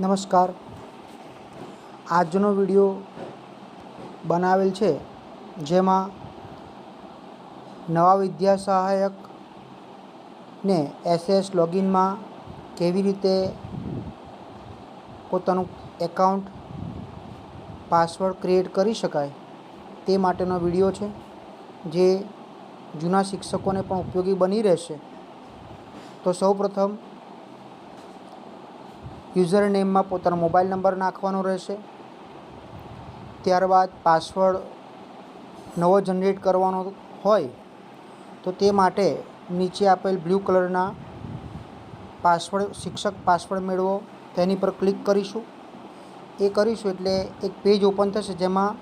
નમસ્કાર. આજનો વીડિયો બનાવેલ છે જેમાં નવા વિદ્યા સહાયકને એસએસ લોગિનમાં કેવી રીતે પોતાનું એકાઉન્ટ પાસવર્ડ ક્રિએટ કરી શકાય તે માટેનો વીડિયો છે, જે જૂના શિક્ષકોને પણ ઉપયોગી બની રહેશે. તો સૌપ્રથમ યુઝર નેમમાં પોતાનો મોબાઈલ નંબર નાખવાનો રહેશે. ત્યારબાદ પાસવર્ડ નવો જનરેટ કરવાનો હોય તો તે માટે નીચે આપેલ બ્લુ કલરના પાસવર્ડ, શિક્ષક પાસવર્ડ મેળવો. તેની પર ક્લિક કરીશું. એ કરીશું એટલે એક પેજ ઓપન થશે જેમાં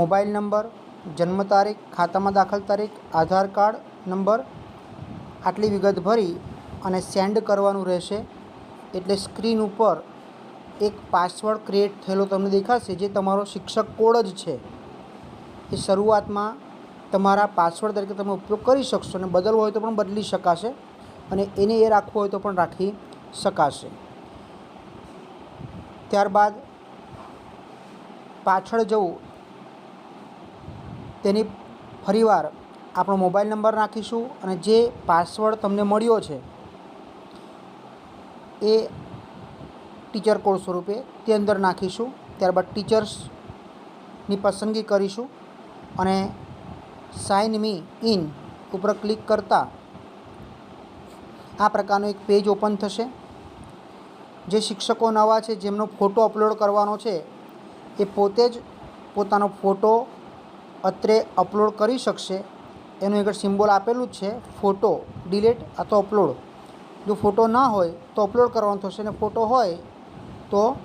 મોબાઈલ નંબર, જન્મ તારીખ, ખાતામાં દાખલ તારીખ, આધાર કાર્ડ નંબર આટલી વિગત ભરી અને સેન્ડ કરવાનું રહેશે. એટલે સ્ક્રીન ઉપર એક પાસવર્ડ ક્રિએટ થયેલો તમને દેખાશે, જે તમારો શિક્ષક કોડ જ છે. એ શરૂઆતમાં તમારા પાસવર્ડ તરીકે તમે ઉપયોગ કરી શકશો અને બદલવો હોય તો પણ બદલી શકાશે અને એને એ રાખવો હોય તો પણ રાખી શકાશે. ત્યારબાદ પાછળ જવું. તેની ફરીવાર આપણો મોબાઈલ નંબર નાખીશું અને જે પાસવર્ડ તમને મળ્યો છે એ ટીચર કોડ સ્વરૂપે તે અંદર નાખીશું. ત્યારબાદ ટીચર્સની પસંદગી કરીશું અને સાઇન મી ઇન ઉપર ક્લિક કરતાં આ પ્રકારનું એક પેજ ઓપન થશે. જે શિક્ષકો નવા છે, જેમનો ફોટો અપલોડ કરવાનો છે, એ પોતે જ પોતાનો ફોટો અત્રે અપલોડ કરી શકશે. એનું આગળ સિમ્બોલ આપેલું જ છે ફોટો ડિલેટ અથવા અપલોડ જો ફોટો ના હોય તો અપલોડ કરવાનો થશે અને ફોટો હોય તો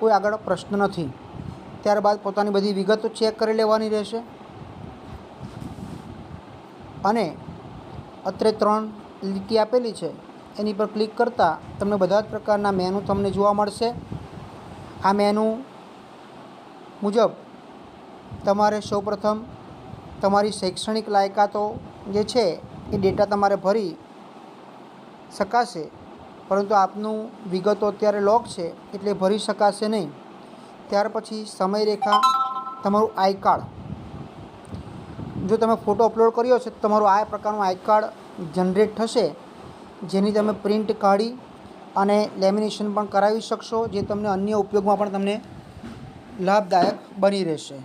કોઈ આગળ પ્રશ્ન નથી. ત્યારબાદ પોતાની બધી વિગતો ચેક કરી લેવાની રહેશે. અને અત્રે ત્રણ લીટી આપેલી છે. એની પર ક્લિક કરતાં તમને બધા જ પ્રકારના મેનુ તમને જોવા મળશે. આ મેનુ મુજબ તમારે સૌપ્રથમ તમારી શૈક્ષણિક લાયકાતો જે છે એ ડેટા તમારે ભરી શકાશે, પરંતુ આપનું વિગતો અત્યારે લોક છે, એટલે ભરી શકાશે નહીં. ત્યાર પછી સમયરેખા, તમારું આઈ કાર્ડ જો તમે ફોટો અપલોડ કર્યો છે, તો તમારું આ પ્રકારનું આઈ કાર્ડ જનરેટ થશે, જેની તમે પ્રિન્ટ કાઢી અને લેમિનેશન પણ કરાવી શકશો, જે તમને અન્ય ઉપયોગમાં પણ તમને લાભદાયક બની રહેશે.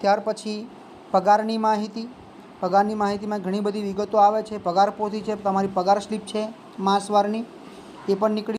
ત્યાર પછી પગારની માહિતી. પગારની માહિતીમાં ઘણી બધી વિગતો આવે છે. પગાર પોથી છે, તમારી પગાર સ્લીપ છે. માસવારની એ પણ નીકળી